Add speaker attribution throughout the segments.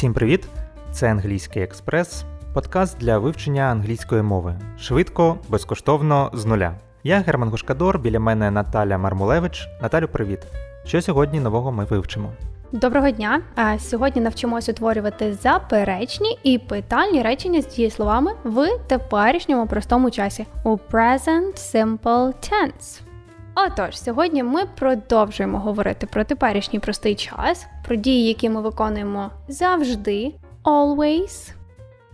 Speaker 1: Всім привіт! Це англійський експрес, подкаст для вивчення англійської мови. Швидко, безкоштовно, з нуля. Я Герман Гушкадор, біля мене Наталя Мармулевич. Наталю, привіт! Що сьогодні нового ми вивчимо?
Speaker 2: Доброго дня! А Сьогодні навчимось утворювати заперечні і питальні речення з дієсловами в теперішньому простому часі у present simple tense. Отож, сьогодні ми продовжуємо говорити про теперішній простий час, про дії, які ми виконуємо завжди, always,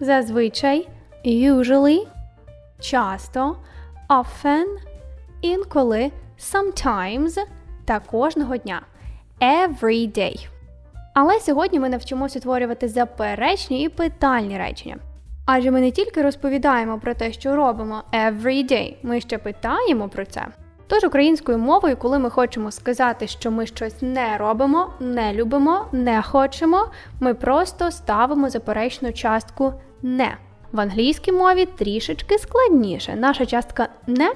Speaker 2: зазвичай, usually, часто, often, інколи, sometimes та кожного дня. Every day. Але сьогодні ми навчимося утворювати заперечні і питальні речення. Адже ми не тільки розповідаємо про те, що робимо every day, ми ще питаємо про це. Тож українською мовою, коли ми хочемо сказати, що ми щось не робимо, не любимо, не хочемо, ми просто ставимо заперечну частку не. В англійській мові трішечки складніше. Наша частка не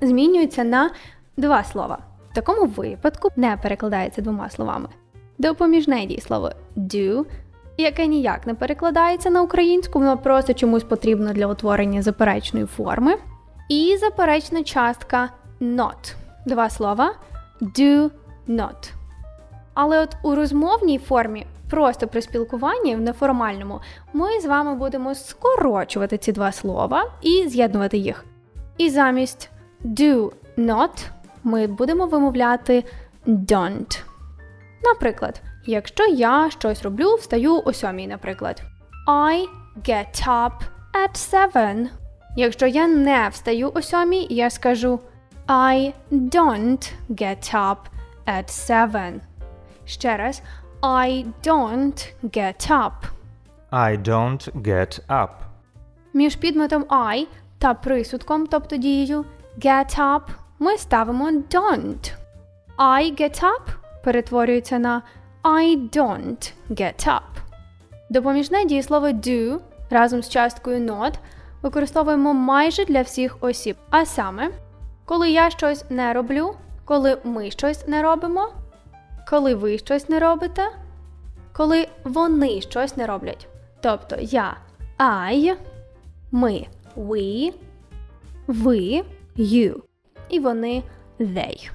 Speaker 2: змінюється на два слова. В такому випадку не перекладається двома словами. Допоміжне дієслово do, яке ніяк не перекладається на українську, воно просто чомусь потрібно для утворення заперечної форми. І заперечна частка not. Два слова do not. Але от у розмовній формі, просто при спілкуванні в неформальному, ми з вами будемо скорочувати ці два слова і з'єднувати їх. І замість do not ми будемо вимовляти don't. Наприклад, якщо я щось роблю, встаю о сьомій, наприклад. I get up at seven. Якщо я не встаю о сьомій, я скажу I don't get up at seven. Ще раз, I don't get up.
Speaker 1: I don't get up.
Speaker 2: Між підметом I та присудком, тобто дією get up, ми ставимо don't. I get up перетворюється на I don't get up. Допоміжне дієслово do разом з часткою not використовуємо майже для всіх осіб. А саме, коли я щось не роблю, коли ми щось не робимо, коли ви щось не робите, коли вони щось не роблять. Тобто я I, ми we, ви you і вони they.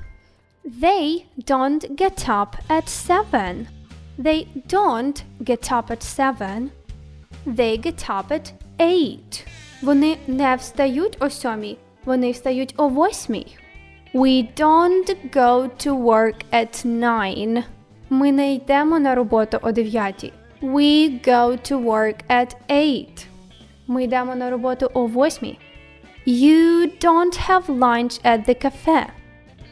Speaker 2: They don't get up at seven. They don't get up at seven. They get up at eight. Вони не встають о сьомій, вони встають о восьмій. We don't go to work at nine. Ми не йдемо на роботу о дев'ятій. We go to work at eight. Ми йдемо на роботу о восьмій. You don't have lunch at the cafe.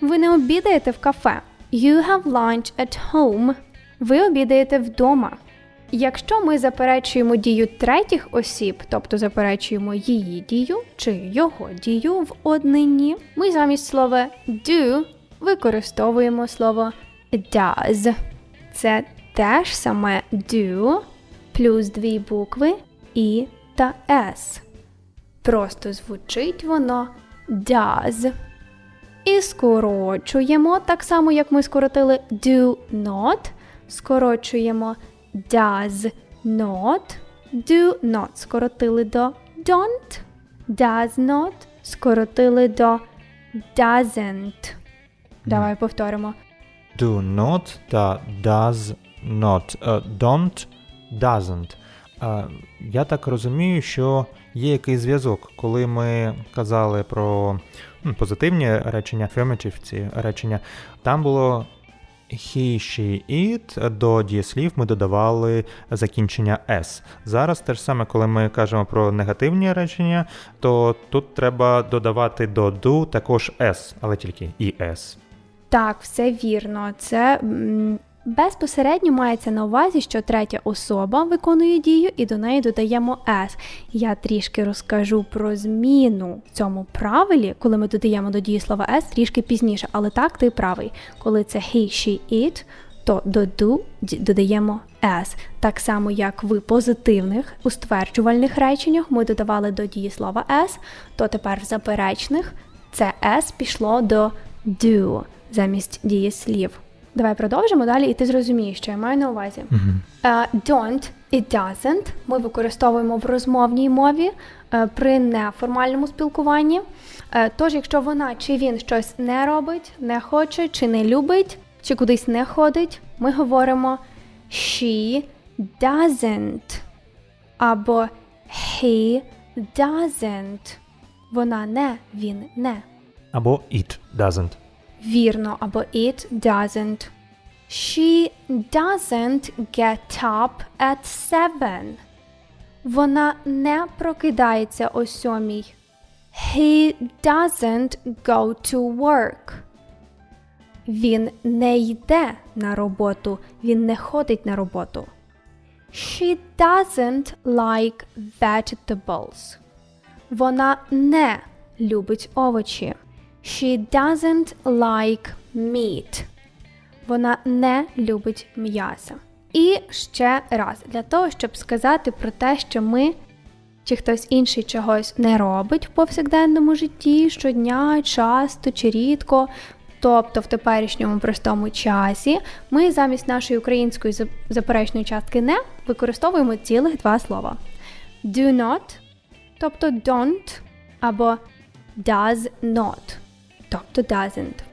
Speaker 2: Ви не обідаєте в кафе. You have lunch at home. Ви обідаєте вдома. Якщо ми заперечуємо дію третіх осіб, тобто заперечуємо її дію чи його дію в однині, ми замість слова do використовуємо слово does. Це теж саме do плюс дві букви І та S. Просто звучить воно does. І скорочуємо, так само як ми скоротили do not, скорочуємо does not, do not скоротили до don't, does not скоротили до doesn't. Давай повторимо.
Speaker 1: Do not та does not. Е, Don't, doesn't. Е, Я так розумію, що є якийсь зв'язок, коли ми казали про позитивні речення, affirmative ці речення, там було he, she, it, до дієслів ми додавали закінчення s. Зараз те ж саме, коли ми кажемо про негативні речення, то тут треба додавати до do також s, але тільки і s.
Speaker 2: Так, все вірно. Це безпосередньо мається на увазі, що третя особа виконує дію і до неї додаємо S. Я трішки розкажу про зміну в цьому правилі, коли ми додаємо до дієслова S трішки пізніше, але так ти правий. Коли це he, she, it, то до do додаємо S. Так само, як в позитивних у стверджувальних реченнях ми додавали до дієслова S, то тепер в заперечних це S пішло до do замість дієслів. Давай продовжимо далі, і ти зрозумієш, що я маю на увазі. Uh, don't It doesn't ми використовуємо в розмовній мові е, при неформальному спілкуванні. Е, Тож, якщо вона чи він щось не робить, не хоче, чи не любить, чи кудись не ходить, ми говоримо she doesn't або he doesn't. Вона не, він не.
Speaker 1: Або it doesn't.
Speaker 2: Вірно, або it doesn't. She doesn't get up at seven. Вона не прокидається о сьомій. He doesn't go to work. Він не йде на роботу. Він не ходить на роботу. She doesn't like vegetables. Вона не любить овочі. She doesn't like meat. Вона не любить м'ясо. І ще раз, для того, щоб сказати про те, що ми чи хтось інший чогось не робить в повсякденному житті щодня, часто чи рідко, тобто в теперішньому простому часі, ми замість нашої української зап- заперечної частки не використовуємо цілих два слова: do not, тобто don't, або does not, тобто doesn't.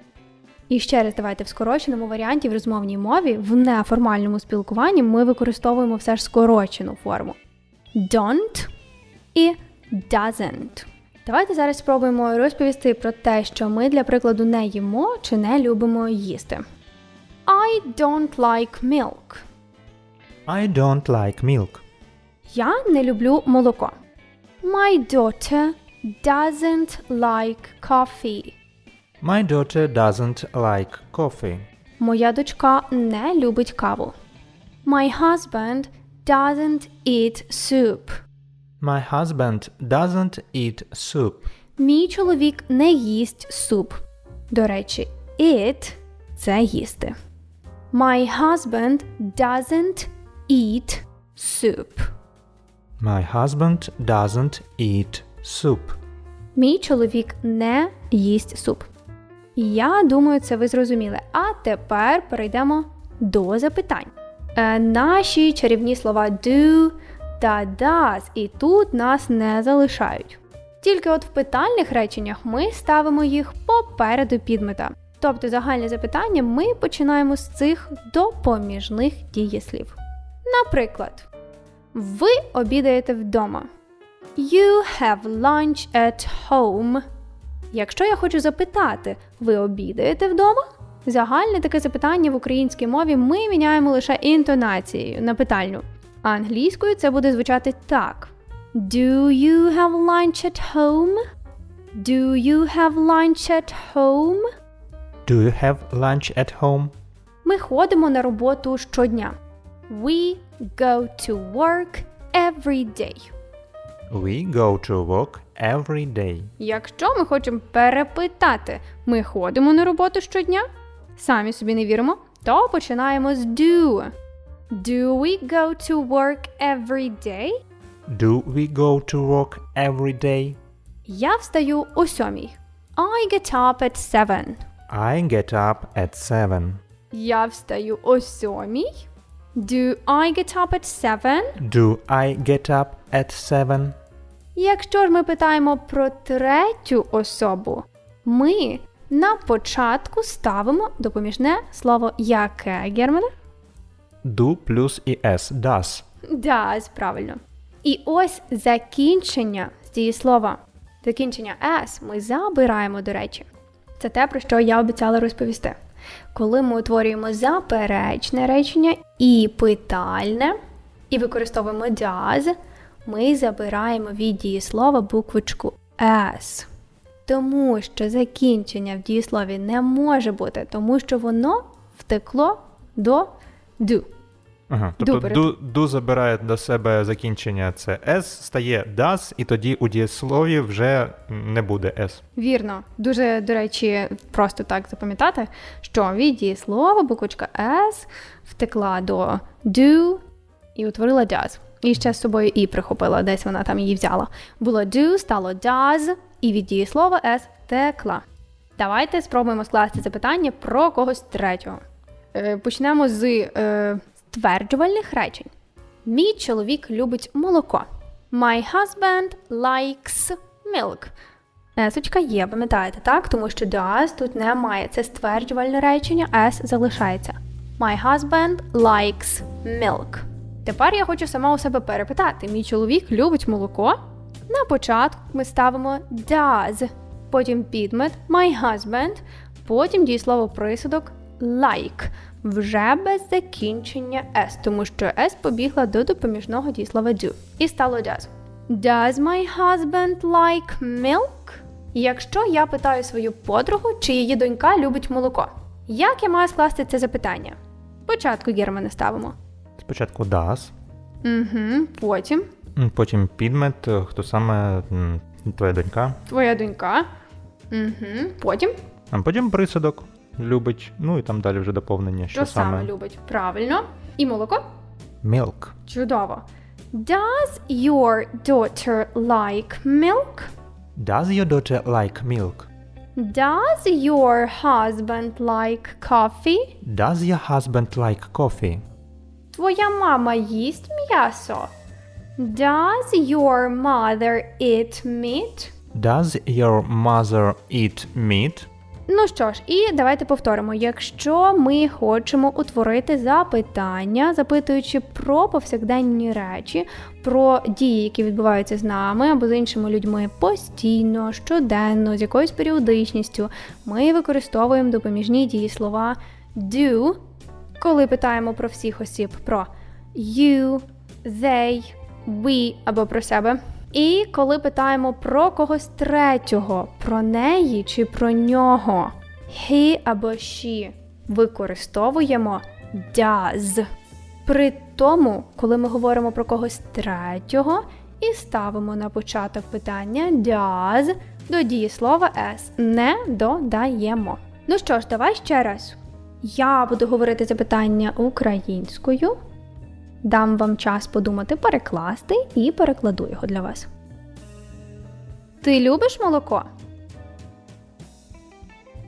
Speaker 2: І ще раз давайте в скороченому варіанті в розмовній мові в неформальному спілкуванні ми використовуємо все ж скорочену форму don't і doesn't. Давайте зараз спробуємо розповісти про те, що ми для прикладу не їмо чи не любимо їсти. I don't like milk.
Speaker 1: I don't like milk.
Speaker 2: Я не люблю молоко. My daughter doesn't like coffee.
Speaker 1: My daughter doesn't like coffee.
Speaker 2: Моя дочка не любить каву. My husband doesn't eat soup.
Speaker 1: My husband doesn't eat soup.
Speaker 2: Мій чоловік не їсть суп. До речі, eat – це їсти. My husband doesn't eat soup.
Speaker 1: My husband doesn't eat soup.
Speaker 2: Мій чоловік не їсть суп. Я думаю, це ви зрозуміли. А тепер перейдемо до запитань. Е, наші чарівні слова do та does і тут нас не залишають. Тільки от в питальних реченнях ми ставимо їх попереду підмета. Тобто загальне запитання ми починаємо з цих допоміжних дієслів. Наприклад, ви обідаєте вдома. You have lunch at home. Якщо я хочу запитати, ви обідаєте вдома? Загальне таке запитання в українській мові ми міняємо лише інтонацією на питальну. А англійською це буде звучати так: Do you have lunch at home? Do you have lunch at home?
Speaker 1: Do you have lunch at home?
Speaker 2: Ми ходимо на роботу щодня. We go to work every day.
Speaker 1: We go to work every day.
Speaker 2: Якщо ми хочемо перепитати, ми ходимо на роботу щодня, самі собі не віримо, то починаємо з do. Do we go to work every day?
Speaker 1: Do we go to work every day?
Speaker 2: Я встаю о сьомій. I get up at seven.
Speaker 1: I get up at 7.
Speaker 2: Я встаю о сьомій. Do I get up at seven?
Speaker 1: Do I get up at 7?
Speaker 2: Якщо ж ми питаємо про третю особу, ми на початку ставимо допоміжне слово яке, Германе?
Speaker 1: Do плюс і S. Does.
Speaker 2: Does, правильно. І ось закінчення з дієслова. Закінчення S ми забираємо, до речі. Це те, про що я обіцяла розповісти. Коли ми утворюємо заперечне речення і питальне, і використовуємо does, ми забираємо від дієслова буквочку S. Тому що закінчення в дієслові не може бути, тому що воно втекло до do.
Speaker 1: Ага, тобто
Speaker 2: do,
Speaker 1: do забирає до себе закінчення це S, стає does, і тоді у дієслові вже не буде S.
Speaker 2: Вірно, дуже, до речі, просто так запам'ятати, що від дієслова буквочка S втекла до do і утворила does. І ще з собою і прихопила, десь вона там її взяла. Було do, стало does, і від дієслова S втекла. Давайте спробуємо скласти запитання про когось третього. Е, почнемо з е, стверджувальних речень. Мій чоловік любить молоко. My husband likes milk. Есочка є, пам'ятаєте, так? Тому що does тут немає. Це стверджувальне речення, S залишається. My husband likes milk. Тепер я хочу сама у себе перепитати. Мій чоловік любить молоко. На початку ми ставимо does, потім підмет my husband, потім дієслово присудок like, вже без закінчення s, тому що s побігла до допоміжного дієслова do. І стало does. Does my husband like milk? Якщо я питаю свою подругу, чи її донька любить молоко, як я маю скласти це запитання? Спочатку Германа ставимо.
Speaker 1: Спочатку does,
Speaker 2: Угу, потім
Speaker 1: потім підмет, е, хто саме м, твоя донька,
Speaker 2: твоя донька. Угу, потім
Speaker 1: а потім присудок любить, ну і там далі вже доповнення, що,
Speaker 2: що саме любить. Правильно. І молоко?
Speaker 1: Milk.
Speaker 2: Чудово. Does your daughter like milk?
Speaker 1: Does your daughter like milk?
Speaker 2: Does your husband like coffee?
Speaker 1: Does your husband like coffee?
Speaker 2: Твоя мама їсть м'ясо. Does your mother eat meat?
Speaker 1: Does your mother eat meat?
Speaker 2: Ну що ж, і давайте повторимо. Якщо ми хочемо утворити запитання, запитуючи про повсякденні речі, про дії, які відбуваються з нами або з іншими людьми постійно, щоденно, з якоюсь періодичністю, ми використовуємо допоміжні дієслова do, коли питаємо про всіх осіб про you, they, we або про себе. І коли питаємо про когось третього, про неї чи про нього, he або she, використовуємо does. При тому, коли ми говоримо про когось третього і ставимо на початок питання does, до дієслова s не додаємо. Ну що ж, давай ще раз. Я буду говорити запитання українською. Дам вам час подумати, перекласти і перекладу його для вас. Ти любиш молоко?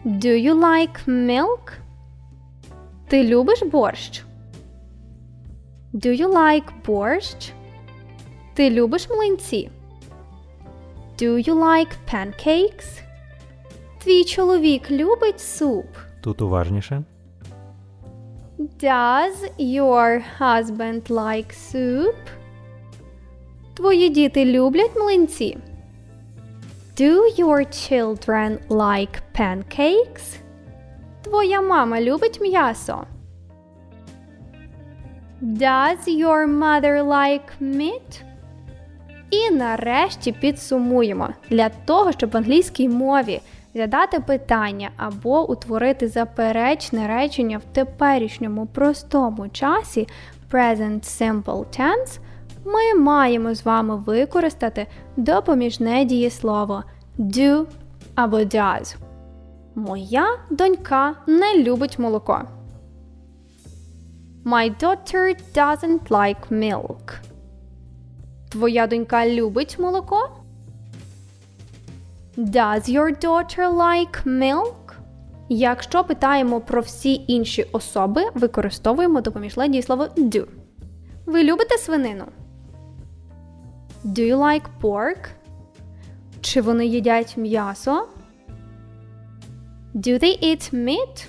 Speaker 2: Do you like milk? Ти любиш борщ? Do you like борщ? Ти любиш млинці? Do you like pancakes? Твій чоловік любить суп.
Speaker 1: Тут уважніше.
Speaker 2: Does your husband like soup? Твої діти люблять млинці? Do your children like pancakes? Твоя мама любить м'ясо? Does your mother like meat? І нарешті підсумуємо для того, щоб в англійській мові задати питання або утворити заперечне речення в теперішньому простому часі present simple tense, ми маємо з вами використати допоміжне дієслово do або does. Моя донька не любить молоко. My daughter doesn't like milk. Твоя донька любить молоко? Does your daughter like milk? Якщо питаємо про всі інші особи, використовуємо допоміжне дієслово do. Ви любите свинину? Do you like pork? Чи вони їдять м'ясо? Do they eat meat?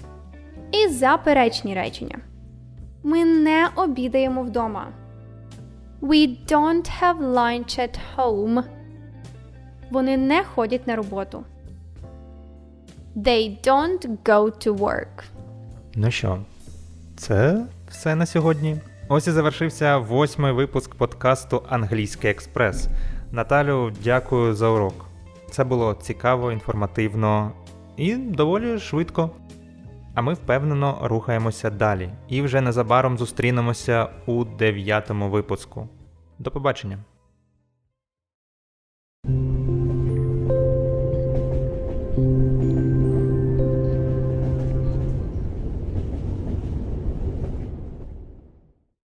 Speaker 2: І заперечні речення. Ми не обідаємо вдома. We don't have lunch at home. Вони не ходять на роботу. They don't go to work.
Speaker 1: Ну що, це все на сьогодні. Ось і завершився восьмий випуск подкасту Англійський Експрес. Наталю, дякую за урок. Це було цікаво, інформативно і доволі швидко. А ми впевнено рухаємося далі. І вже незабаром зустрінемося у дев'ятому випуску. До побачення!